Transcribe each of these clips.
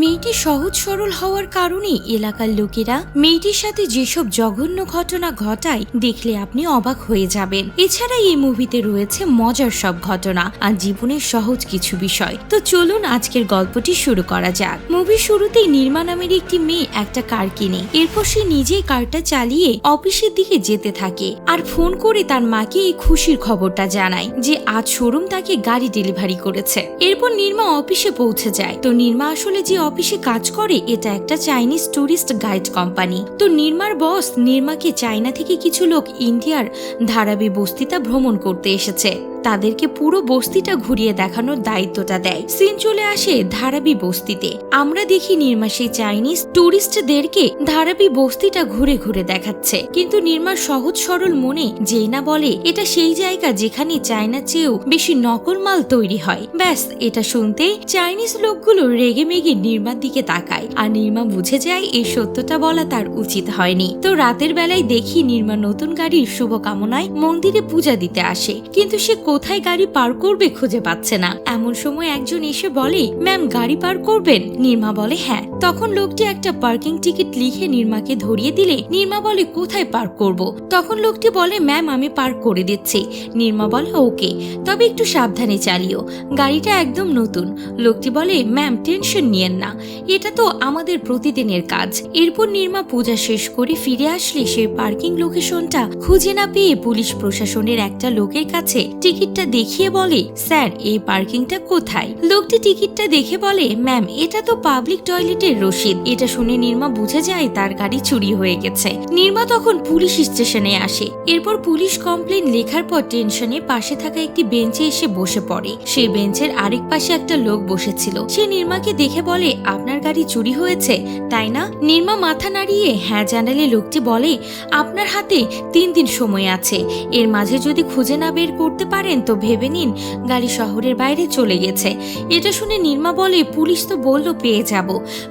মেয়েটি সহজ সরল হওয়ার কারণে এলাকার লোকেরা মেয়েটির সাথে যেসব জঘন্য ঘটনা ঘটায় দেখলে আপনি অবাক হয়ে যাবেন। এছাড়া এই মুভিতে রয়েছে মজার সব ঘটনা আর জীবনের সহজ কিছু বিষয়। তো চলুন আজকের গল্পটি শুরু করা যাক। মুভি শুরুতেই নির্মা নামের একটি মেয়ে একটা কার কিনে। এরপর সে নিজেই কারটা চালিয়ে অফিসের দিকে যেতে থাকে আর ফোন করে তার মাকে এই খুশির খবরটা জানায় যে আজ শোরুম তাকে গাড়ি ডেলিভারি করেছে। এরপর নির্মা অফিসে পৌঁছে যায়। তো নির্মা আসলে যে অফিসে কাজ করে, এটা একটা চাইনিজ ট্যুরিস্ট গাইড কোম্পানি। তো নির্মার বস নির্মাকে চায়না থেকে কিছু লোক ইন্ডিয়ার ধারাবি বস্তিতা ভ্রমণ করতে এসেছে। তাদেরকে পুরো বস্তিটা ঘুরিয়ে দেখানোর দায়িত্বটা দেয়। সিন চলে আসে ধারাবি বস্তিতে। আমরা দেখি নির্মা সেই চাইনিজ টুরিস্টদেরকে ধারাবি বস্তিটা ঘুরে ঘুরে দেখাচ্ছে। কিন্তু নির্মার সহজ সরল মনে যেই না বলে, এটা সেই জায়গা যেখানে চায়না চেয়েও বেশি নকল মাল তৈরি হয়। ব্যাস, এটা শুনতেই চাইনিজ লোকগুলো রেগে মেগে নির্মার দিকে তাকায়। আর নির্মা বুঝে যায় এই সত্যটা বলা তার উচিত হয়নি। তো রাতের বেলায় দেখি নির্মা নতুন গাড়ির শুভকামনায় মন্দিরে পূজা দিতে আসে। কিন্তু সে কোথায় গাড়ি পার করবে খুঁজে পাচ্ছে না। এমন সময় একজন এসে বলে, ম্যাম, গাড়ি পার করবেন? নির্মা বলে হ্যাঁ। তখন লোকটি একটা পার্কিং টিকিট লিখে নির্মাকে ধরিয়ে দিলে, নির্মা বলে, কোথায় পার্ক করব? তখন লোকটি বলে, ম্যাম, আমি পার্ক করে দিচ্ছি। নির্মা বলে, ওকে। তবে একটু সাবধানে চালিও। গাড়িটা একদম নতুন। লোকটি বলে, ম্যাম, টেনশন নিয়েন না। এটা তো আমাদের প্রতিদিনের কাজ। এরপর নির্মা পূজা শেষ করে ফিরে আসলে, সে পার্কিং লোকেশনটা খুঁজে না পেয়ে পুলিশ প্রশাসনের একটা লোকের কাছে টিকিটটা দেখিয়ে বলে, স্যার, এই পার্কিংটা কোথায়? লোকটি টিকিটটা দেখে বলে, ম্যাম, এটা তো পাবলিক টয়লেটের রসিদ। এটা শুনে নির্মা বুঝে যায় তার গাড়ি চুরি হয়ে গেছে। নির্মা তখন পুলিশ স্টেশনে আসে। এরপর পুলিশ কমপ্লেন লেখার পর টেনশনে পাশে থাকা একটি বেঞ্চে এসে বসে পড়ে। সেই বেঞ্চের আরেক পাশে একটা লোক বসেছিল। সে নির্মাকে দেখে বলে, আপনার গাড়ি চুরি হয়েছে, তাই না? নির্মা মাথা নাড়িয়ে হ্যাঁ জানালে লোকটি বলে, আপনার হাতে তিন দিন সময় আছে। এর মাঝে যদি খুঁজে না বের করতে পারেন তো ভেবে নিন, গাড়ি শহরের বাইরে চলে গেছে। এটা শুনে নির্মা বলে, পুলিশ তো বলল পেয়ে যাব।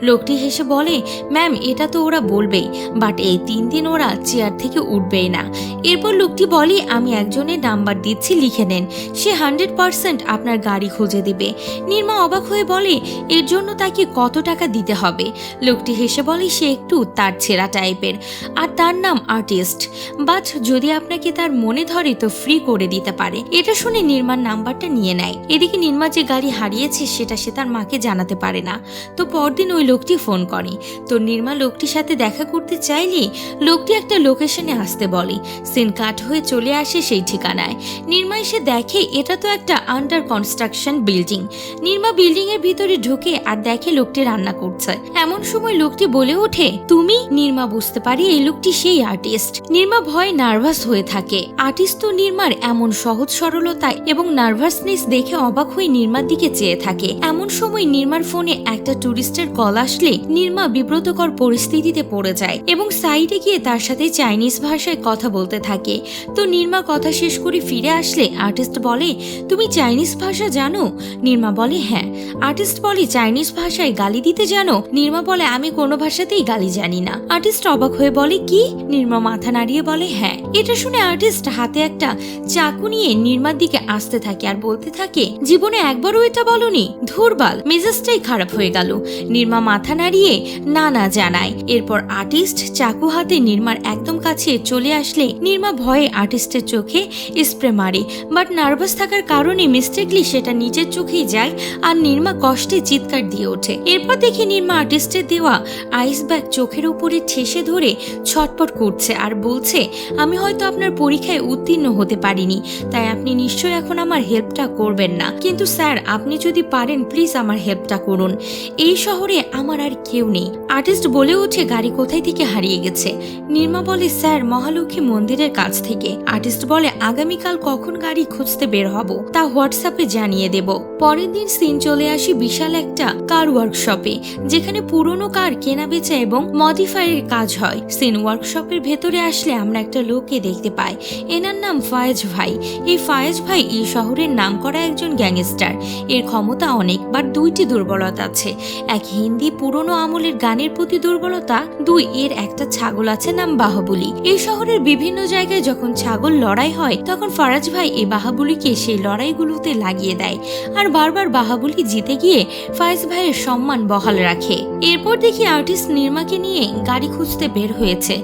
লোকটি হেসে বলে, ম্যাম, এটা তো ওরা বলবেই, বাট এই তিন দিন ওরা চেয়ার থেকে উঠবেই না। এরপর লোকটি বলে, আমি একজনের নাম্বার দিচ্ছি, লিখে নেন। সে হান্ড্রেড পার্সেন্ট আপনার গাড়ি খুঁজে দিবে। নির্মা অবাক হয়ে বলে, এর জন্য তাকে কত টাকা দিতে হবে? লোকটি হেসে বলে, সে একটু তার ছেঁড়া টাইপের, আর তার নাম আর্টিস্ট। বাট যদি আপনাকে তার মনে ধরে, তো ফ্রি করে দিতে পারে। এটা শুনে নির্মার নাম্বারটা নিয়ে নেয়। এদিকে নির্মা যে গাড়ি হারিয়েছে, সেটা সে তার মাকে জানাতে পারে না। তো পরদিন ওই লোকটি ফোন করে। তো নির্মা লোকটির সাথে দেখা করতে চাইলে লোকটি একটা লোকেশনে আসতে বলে। সিন কাট হয়ে চলে আসে সেই ঠিকানায়। নির্মা এসে দেখে, এটা তো একটা আন্ডার কনস্ট্রাকশন বিল্ডিং নির্মা বিল্ডিং এর ভিতরে ঢুকে আর দেখে লোকটি রান্না করছে। এমন সময় লোকটি বলে ওঠে, তুমি? নির্মা বুঝতে পারি এই লোকটি সেই আর্টিস্ট নির্মা ভয়ে নার্ভাস হয়ে থাকে। আর্টিস্ট তো নির্মার এমন সহজ সরলতা এবং নার্ভাসনেস দেখে অবাক হয়ে নির্মার দিকে চেয়ে থাকে। এমন সময় নির্মার ফোনে একটা টুরিস্টের কল আসলে নির্মা বিব্রতকর পরিস্থিতিতে পড়ে যায় এবং সাইডে গিয়ে তার সাথে চাইনিজ ভাষায় কথা বলতে থাকে। তো নির্মা কথা শেষ করে ফিরে আসলে আর্টিস্ট বলে, তুমি চাইনিজ ভাষা জানো? নির্মা বলে হ্যাঁ। আর্টিস্ট বলে, চাইনিজ ভাষায় গালি দিতে জানো? নির্মা বলে, আমি কোনো ভাষাতেই গালি জানি না। আর্টিস্ট অবাক হয়ে বলে, কি? নির্মা মাথা নাড়িয়ে বলে হ্যাঁ। এটা শুনে আর্টিস্ট হাতে একটা চাকু নিয়ে নির্মার দিকে আসতে থাকে আর বলতে থাকে, জীবনে একবারও এটা বলনি। ধুরবাল, মেজাজটাই খারাপ হয়ে গেল। নির্মা মাথা নাড়িয়ে, না না জানায় এরপর আর্টিস্ট চাকু হাতে নির্মার একদম কাছে চলে আসলে নির্মা ভয়ে আর্টিস্টের চোখে স্প্রে মারে। বাট নার্ভাস থাকার কারণে মিস্টেকলি সেটা নিজের চোখেই যায় আর নির্মা কষ্টে চিৎকার দিয়ে ওঠে। এরপর দেখি নির্মা আর্টিস্টের দেওয়া আইস ব্যাগ চোখের উপরে ঠেসে ধরে ছটপট করছে আর বলছে, আমি হয়তো আপনার পরীক্ষায় উত্তীর্ণ হতে পারিনি, তাই আপনি নিশ্চয়ই এখন আমার হেল্পটা করবেন না। কিন্তু স্যার, আপনি যদি পারেন প্লিজ আমার হেল্পটা করুন। এই শহরে আমার আর কেউ নেই। আর্টিস্ট বলে ওঠে, গাড়ি কোথায় থেকে হারিয়ে গেছে? নির্মা বলে, স্যার, মহালক্ষ্মী মন্দিরের কাছ থেকে। আর্টিস্ট বলে, আগামীকাল কখন গাড়ি খুঁজতে বের হব? তা হোয়াটসঅ্যাপে জানিয়ে দেব। পরের দিন সিন চলে আসি বিশাল একটা কার ওয়ার্কশপে যেখানে পুরনো কার কেনা, বেচা এবং মডিফাইয়ের কাজ হয়। সিন ওয়ার্কশপের ভেতরে আসলে আমরা একটা লোককে দেখতে পাই। এনার নাম ফায়েজ ভাই। এই ফায়েজ ভাই এই শহরের নামকরা একজন গ্যাংস্টার। এর ক্ষমতা অনেক বাট দুইটি দুর্বলতা আছে। এক হিন্দি পুরনো আমলের গানের প্রতি দুর্বলতা, দুই এর একটা ছাগল আছে নাম বাহাবুলি। এই শহরের বিভিন্ন জায়গায় যখন ছাগল লড়াই হয়, তখন ফারাজ ভাই এই বাহাবুলিকে সেই লড়াইগুলোতে লাগিয়ে দেয়। আর বারবার বাহাবুলি জিতে গিয়ে ফায়েজ ভাইয়ের সম্মান বহাল রাখে। এরপর দেখি আর্টিস্ট নির্মাকে নিয়ে গাড়ি খুঁজতে বের হয়েছে।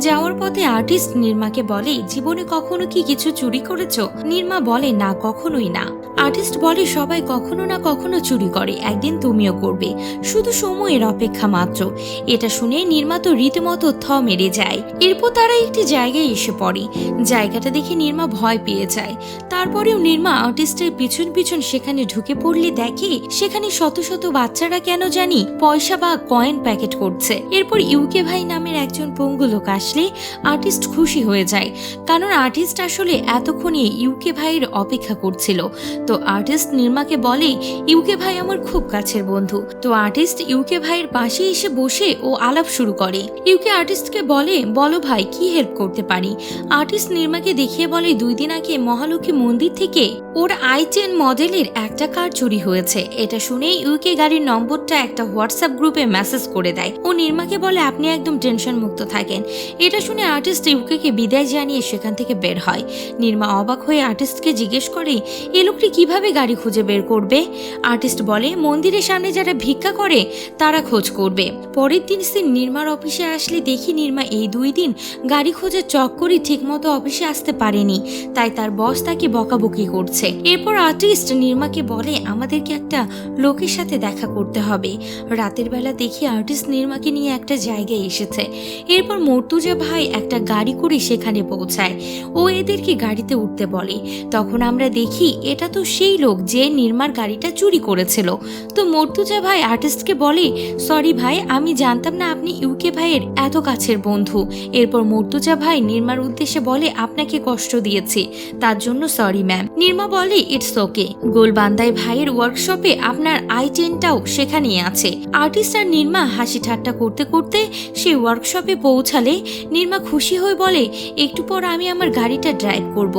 যাওয়ার পথে আর্টিস্ট নির্মাকে বলে, জীবনে কখনো কি কিছু চুরি করেছ? নির্মা বলে, না, কখনোই না। আর্টিস্ট বলে, সবাই কখনো না কখনো চুরি করে, একদিন তুমিও করবে। শুধু সময়ের অপেক্ষা মাত্র। এটা শুনে নির্মা তো রীতিমতো থ মেরে যায়। এরপর তারা একটি জায়গায় এসে পড়ে। জায়গাটা দেখে নির্মা ভয় পেয়ে যায়। তারপরেও নির্মা আর্টিস্টের পিছন পিছন সেখানে ঢুকে পড়লে দেখে, সেখানে শত শত বাচ্চারা কেন জানি পয়সা বা কয়েন প্যাকেট করছে। এরপর ইউকে ভাই নামের একজন পঙ্গু লোক আসলে আর্টিস্ট খুশি হয়ে যায়। কারণ আর্টিস্ট আসলে এতক্ষণে ইউকে ভাইয়ের অপেক্ষা করছিল। তো আর্টিস্ট নির্মাকে বলে, ইউকে ভাই আমার খুব কাছের বন্ধু। তো আর্টিস্ট ইউকে ভাইয়ের পাশে এসে বসে ও আলাপ শুরু করে। ইউকে আর্টিস্টকে বলে, বলো ভাই, কি হেল্প করতে পারি? আর্টিস্ট নির্মাকে দেখিয়ে বলে, দুই দিন আগে মহালক্ষ্মী মন্দির থেকে ওর আই টেন মডেলের একটা কার চুরি হয়েছে। এটা শুনে ইউকে গাড়ির নম্বরটা একটা হোয়াটসঅ্যাপ গ্রুপে মেসেজ করে দেয়। ও নির্মাকে বলে, আপনি একদম টেনশন মুক্ত থাকেন। এটা শুনে আর্টিস্ট ইউকেকে বিদায় জানিয়ে সেখান থেকে বের হয়। নির্মা অবাক হয়ে আর্টিস্টকে জিজ্ঞেস করে, এ লোকটি কীভাবে গাড়ি খুঁজে বের করবে? আর্টিস্ট বলে, মন্দিরের সামনে যারা ভিক্ষা করে, তারা খোঁজ করবে। পরের দিন সে নির্মার অফিসে আসলে দেখি নির্মা এই দুই দিন গাড়ি খোঁজার চক্করই ঠিকমতো অফিসে আসতে পারেনি। তাই তার বস তাকে বকাবকি করছে। এরপর আর্টিস্ট নির্মাকে বলে, আমাদেরকে একটা লোকের সাথে দেখা করতে হবে। রাতের বেলা দেখি আর্টিস্ট নির্মাকে নিয়ে একটা জায়গায় এসেছে। এরপর মর্তুজা ভাই একটা গাড়ি করে সেখানে পৌঁছায়। ও এদেরকে গাড়িতে উঠতে বলে। তখন আমরা দেখি এটা তো সেই লোক যে নির্মার গাড়িটা চুরি করেছিল। তো মর্তুজা ভাই আর্টিস্টকে বলে সরি ভাই, আমি জানতাম না আপনি ইউকে ভাইয়ের এত কাছের বন্ধু। এরপর মর্তুজা ভাই নির্মার উদ্দেশ্যে বলে, আপনাকে কষ্ট দিয়েছি, তার জন্য সরি ম্যাম নির্মা বলে ইটস ওকে গোলবান্দায় ভাইয়ের ওয়ার্কশপে আপনার আই টেনটাও সেখানেই আছে। আর্টিস্ট আর নির্মা হাসি ঠাট্টা করতে করতে সেই ওয়ার্কশপে পৌঁছালে, নির্মা খুশি হয়ে বলে, একটু পর আমি আমার গাড়িটা ড্রাইভ করব।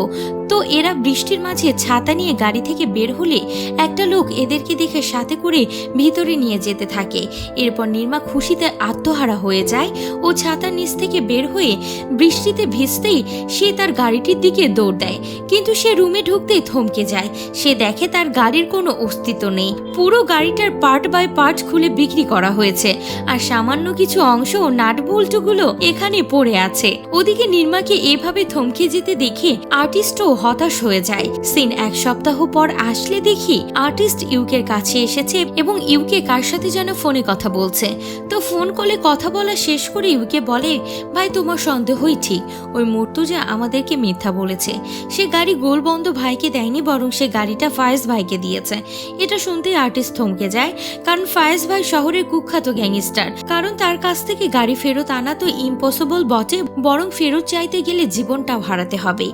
তো এরা বৃষ্টির মাঝে ছাতা নিয়ে গাড়ি থেকে বের হলে একটা লোক এদেরকে দেখে সাথে করে ভিতরে নিয়ে যেতে থাকে। এরপর নির্মা খুশিতে আত্মহারা হয়ে যায় ও ছাতার নিচ থেকে বের হয়ে বৃষ্টিতে ভিজতেই সে তার গাড়িটির দিকে দৌড় দেয়। কিন্তু সে রুমে ঢুকতেই থমকে যায়। সে দেখে তার গাড়ির কোনো অস্তিত্ব নেই। পুরো গাড়িটার পার্ট বাই পার্ট খুলে বিক্রি করা হয়েছে। আর সামান্য কিছু অংশ ও নাট এখানে পড়ে আছে। ওদিকে নির্মাকে এভাবে থমকে যেতে দেখে আর্টিস্টও হতাশ হয়ে যায়। সিন এক সপ্তাহ পর আসলে দেখি আর্টিস্ট ইউকের কাছে এসেছে এবং ইউকে কার সাথে যেন ফোনে কথা বলছে। তো ফোন কলে কথা বলা শেষ করে ইউকে বলে, ভাই, তোমার সন্দেহই ঠিক। ওই মর্তুজা আমাদেরকে মিথ্যা বলেছে। সে গাড়ি গোলবন্ধ ভাইকে দেয়নি, বরং সে গাড়িটা ফায়েজ ভাইকে দিয়েছে। এটা শুনতে আর্টিস্ট থমকে যায়, কারণ ফায়েজ ভাই শহরের কুখ্যাত গ্যাংস্টার। কারণ তার কাছ থেকে গাড়ি ফেরত আনা তো ইম্পসিবল বটে, বরং ফেরত চাইতে গেলে জীবনটাও হারাতে হবে।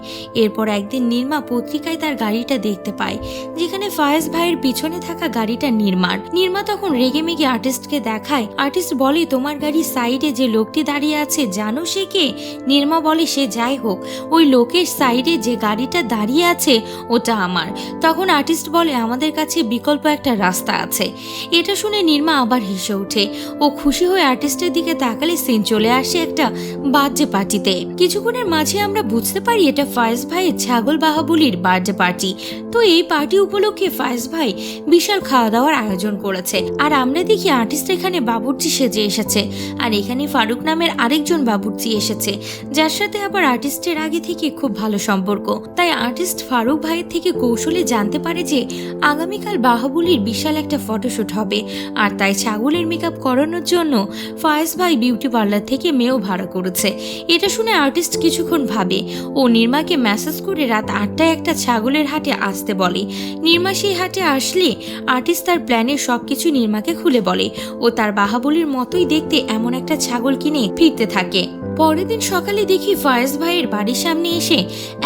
এরপর একদিন নির্মা পত্রিকায় তার গাড়িটা দেখতে পায়, যেখানে ফায়েজ ভাইয়ের পিছনে থাকা গাড়িটা নির্মার নির্মা তখন রেগে মেগে আর্টিস্টকে দেখায়, আর্টিস্ট বলে তোমার গাড়ির সাইডে যে লোকটি দাঁড়িয়ে আছে, জানো সে কে? নির্মা বলে, সে যাই হোক, ওই লোকের সাইডে যে গাড়িটা দাঁড়িয়ে আছে, ওটা আমার। তখন আর্টিস্ট বলে, আমাদের কাছে বিকল্প একটা রাস্তা আছে। এটা শুনে নির্মা আবার হেসে ওঠে। ও খুশি হয়ে আর্টিস্টের দিকে তাকালে সিন চলে আসে একটা বার্থডে পার্টিতে। কিছুক্ষণের মাঝে আমরা বুঝতে পারি এটা ফায়েজ ভাইয়ের ছাগল বাহাবুলির বার্থডে পার্টি। তো এই পার্টি উপলক্ষে ফায়েজ ভাই বিশাল খাওয়া দাওয়ার আয়োজন করেছে। আর আমরা দেখি আর্টিস্ট এখানে বাবুর্চি সেজে এসেছে। আর এখানে ফারুক নামের আরেকজন বাবুর্চি এসেছে। যার সাথে আবার আর্টিস্টের আগে থেকে খুব ভালো সম্পর্ক। তাই আর্টিস্ট ফারুক ভাইয়ের থেকে কৌশলে জানতে পারে যে আগামীকাল বাহাবুলির বিশাল একটা ফটোশ্যুট হবে। আর তাই ছাগলের মেকআপ করানোর জন্য ফায়েজ ভাই বিউটি পার্লার থেকে মেয়েও ভাড়া করেছে। এটা শুনে আর্টিস্ট কিছুক্ষণ ভাবে। ও নির্মাকে মেসেজ করে রাত আটটায় একটা ছাগলের হাটে আসতে বলে। নির্মা সেই হাটে আসলে আর্টিস্ট তার প্ল্যানের সব কিছু নির্মাকে খুলে বলে ও তার বাহাবলির মতোই দেখতে এমন একটা ছাগল কিনে ফিরতে থাকে। পরের দিন সকালে দেখি ফয়েজ ভাইয়ের বাড়ির সামনে এসে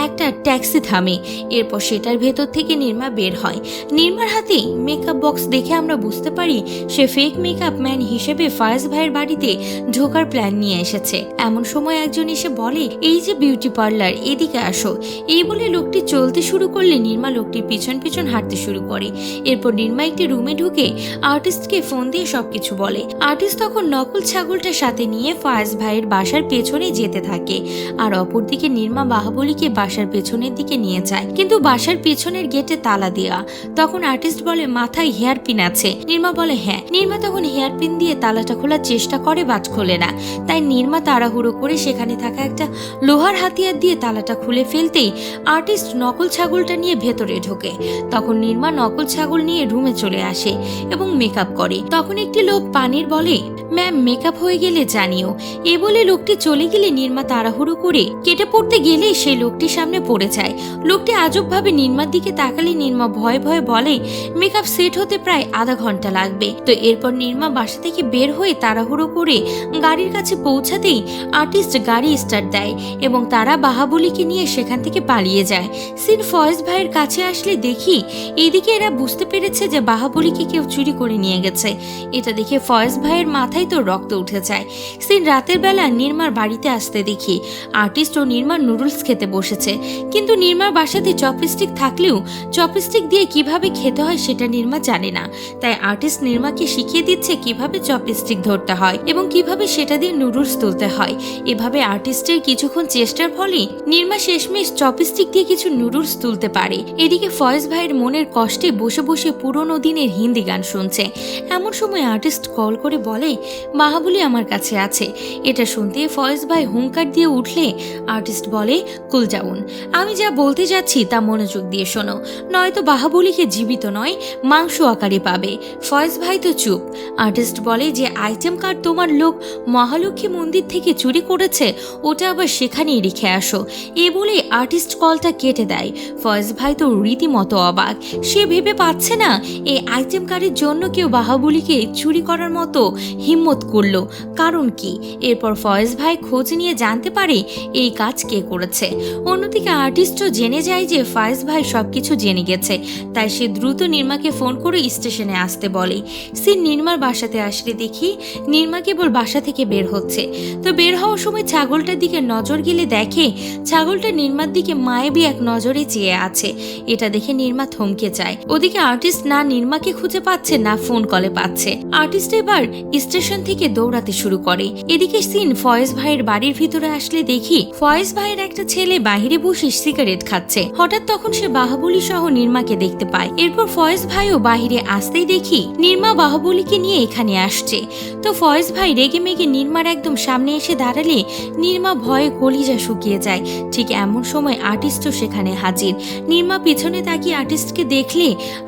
একটা ট্যাক্সি থামে। এরপর সেটার ভেতর থেকে নির্মা বের হয়। নির্মার হাতে মেকআপ বক্স দেখে আমরা বুঝতে পারি সে ফেক মেকআপ ম্যান হিসেবে ফয়েজ ভাইয়ের বাড়িতে ঢোকার প্ল্যান নিয়ে এসেছে। এমন সময় একজন এসে বলে, এই যে বিউটি পার্লার এদিকে আসো। এই বলে লোকটি চলতে শুরু করলে নির্মা লোকটির পিছন পিছন হাঁটতে শুরু করে। এরপর নির্মা একটি রুমে ঢুকে আর্টিস্টকে ফোন দিয়ে সবকিছু বলে। আর্টিস্ট তখন নকল ছাগলটার সাথে নিয়ে ফয়েজ ভাইয়ের বাসার পেছনে যেতে থাকে। আর অপরদিকে নির্মা বাহাবলীকে বাসার পেছনের দিকে নিয়ে যায়। কিন্তু বাসার পেছনের গেটে তালা দেওয়া তখন আর্টিস্ট বলে, মাথায় হেয়ার পিন আছে। নির্মা বলে হ্যাঁ। নির্মা তখন হেয়ার পিন দিয়ে তালাটা খোলার চেষ্টা করে বাট খোলে না। তাই নির্মা তাড়াহুড়ো করে সেখানে থাকা একটা লোহার হাতিয়ার দিয়ে তালাটা খুলে ফেলতেই আর্টিস্ট নকল ছাগলটা নিয়ে ভেতরে ঢোকে। তখন নির্মা নকল ছাগল নিয়ে রুমে চলে আসে এবং মেকআপ করে। তখন একটি লোক পানির বলে, ম্যাম, মেকআপ হয়ে গেলে জানিও। এ বলে লোকটি চলে গেলে নির্মা তাড়াহুড়ো করে কেটে পড়তে গেলে সেই লোকটির সামনে পড়ে যায়। লোকটি আজবভাবে নির্মার দিকে তাকালে নির্মা ভয়ে ভয়ে বলে, মেকআপ সেট হতে প্রায় আধা ঘণ্টা লাগবে। তো এরপর নির্মা বাসা থেকে বের হয়ে তাড়াহুড়ো করে গাড়ির কাছে পৌঁছাতেই আর্টিস্ট গাড়ি স্টার্ট দেয় এবং তারা বাহাবলিকে নিয়ে সেখান থেকে পালিয়ে যায়। সিন ফয়েজ ভাইয়ের কাছে আসলে দেখি, এইদিকে এরা বুঝতে পেরেছে যে বাহাবলীকে কেউ চুরি করে নিয়ে গেছে। এটা দেখে ফয়েজ ভাইয়ের মাথায় তো রক্ত উঠে যায়। সিন রাতের বেলা নির্মার বাড়িতে আসতে দেখি, আর্টিস্ট ও নির্মার নুডলস খেতে বসেছে। কিন্তু নির্মার বাসাতে চপস্টিক থাকলেও চপস্টিক দিয়ে কীভাবে খেতে হয় সেটা নির্মা জানে না। তাই আর্টিস্ট নির্মাকে শিখিয়ে দিচ্ছে কীভাবে চপস্টিক ধরতে হয় এবং কীভাবে সেটা দিয়ে নুডলস তুলতে হয়। এভাবে আর্টিস্টের কিছুক্ষণ চেষ্টার ফলে নির্মা শেষমেশ চপস্টিক দিয়ে কিছু নুডলস তুলতে পারে। এদিকে ফয়েজ ভাইয়ের মনের কষ্টে বসে বসে পুরোনো দিনের হিন্দি গান শুনছে। এমন সময় আর্টিস্ট কল করে বলে বাহাবলি আমার কাছে আছে। এটা শুনতে ফয়েজ ভাই হুঙ্কার দিয়ে উঠলে আর্টিস্ট বলে কুলজাউন আমি যা বলতে যাচ্ছি তা মনোযোগ দিয়ে শোনো। নয়তো বাহাবুলিকে জীবিত নয়, মাংস আকারে পাবে। ফয়েজ ভাই তো চুপ। আর্টিস্ট বলে যে, আইটেম কার্ড তোমার লোক? মহালক্ষ্মী মন্দির থেকে চুরি করেছে, ওটা আবার সেখানেই রেখে আসো। এ বলে আর্টিস্ট কলটা কেটে দেয়। ফয়েজ ভাই তো রীতিমতো অবাক। সে ভেবে পাচ্ছে না, এই আইটেম কার্ডের জন্য কেউ বাহাবলিকে চুরি করার মতো হিম্মত করল। কারণ কি? এরপর ফয়েজ ভাই খোঁজ নিয়ে জানতে পারে এই কাজ কে করেছে। অন্যদিকে আর্টিস্টও জেনে যায় যে ফয়েজ ভাই সবকিছু জেনে গেছে। তাই সে দ্রুত নির্মাকে ফোন করে স্টেশনে আসতে বলে। সে নির্মার বাসাতে আসলে দেখি, নির্মা কেবল বাসা থেকে বের হচ্ছে। তো বের হওয়ার সময় ছাগলটার দিকে নজর গেলে দেখে, ছাগলটা নির্মার দিকে মায়াবী এক নজরে চেয়ে আছে। এটা দেখে নির্মা থমকে যায়। ওদিকে আর্টিস্ট না নির্মাকে খুঁজে পাচ্ছে, না ফোন কলে পাচ্ছে। আর্টিস্ট এবার স্টেশন থেকে দৌড়াতে শুরু করে। এদিকে সিন ফয়েজ ভাইয়ের বাড়ির ভিতরে আসলে দেখি ফয়েজ ভাইয়ের একটা ছেলে বাইরে বসে সিগারেট খাচ্ছে। হঠাৎ তখন সে বাহাবলী সহ নির্মাকে দেখতে পায়। এরপর ফয়েজ ভাইও বাহিরে আসতেই দেখি নির্মা বাহাবলীকে নিয়ে এখানে আসছে। তো ফয়েজ ভাই রেগে মেগে নির্মার একদম সামনে এসে দাঁড়ালে নির্মা ভয়ে কলিজা শুকিয়ে যায়। ঠিক এমন সময় আর্টিস্টও সেখানে হাজির। নির্মা পিছনে তাকিয়ে আর্টিস্টকে দেখলে,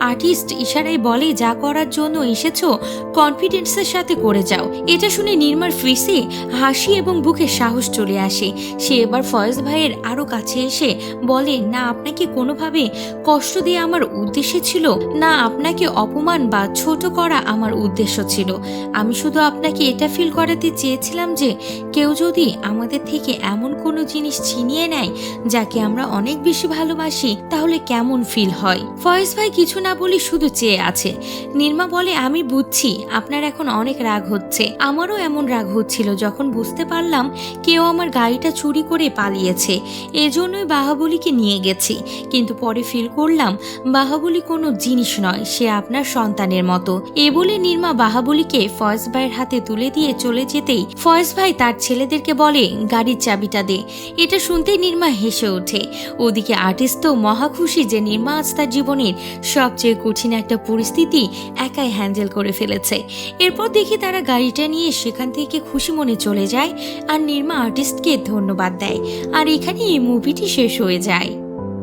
আর্টিস্ট ইশারায় বলে, যা করার জন্য এসেছ কনফিডেন্সের সাথে করে যাও। এটা শুনে নির্মার ফেসে হাসি এবং বুকে সাহস চলে আসে। সে এবার ফয়েজ ভাইয়ের আরও কাছে এসে বলে, না, আপনাকে কোনোভাবে কষ্ট দিয়ে আমার উদ্দেশ্য ছিল, না, আপনাকে অপমান বা ছোট করা আমার উদ্দেশ্য ছিল। আমি শুধু আপনাকে এটা ফিল করাতে চেয়েছিলাম যে, কেউ যদি আমাদের থেকে এমন কোনো জিনিস ছিনিয়ে নেয়, যাকে আমরা অনেক বেশি ভালোবাসি, তাহলে কেমন ফিল হয়? ফয়েজ ভাই কিছু না বলে শুধু চেয়ে আছে। নির্মা বলে, আমি বুঝছি, আপনার এখন অনেক রাগ হচ্ছে। আমারও এমন রাগ হচ্ছিল যখন বুঝতে পারলাম কেউ আমার গাড়িটা চুরি করে পালিয়েছে। এজন্যই বাহাবলীকে নিয়ে গেছি। কিন্তু পরে ফিল করলাম, বাহাবলী কোনো জিনিস নয়, সে আপনার সন্তানের মতো। এ বলে নির্মা বাহাবলীকে ফয়েজ ভাইয়ের হাতে তুলে দিয়ে চলে যেতেই ফয়েজ ভাই তার ছেলেদেরকে বলে, গাড়ির চাবিটা দে। এটা শুনতেই নির্মা হেসে ওঠে। ওদিকে আর্টিস্ট তো মহা খুশি যে নির্মা আজ তার জীবনের সবচেয়ে কঠিন একটা পরিস্থিতি একাই হ্যান্ডেল করে ফেলেছে। এরপর দেখি তারা গাড়িটা নিয়ে সেখান থেকে খুশি মনে চলে যায় আর নির্মা আর্টিস্টকে ধন্যবাদ দেয়। আর এখানে এই মুভিটি শেষ হয়ে যায়।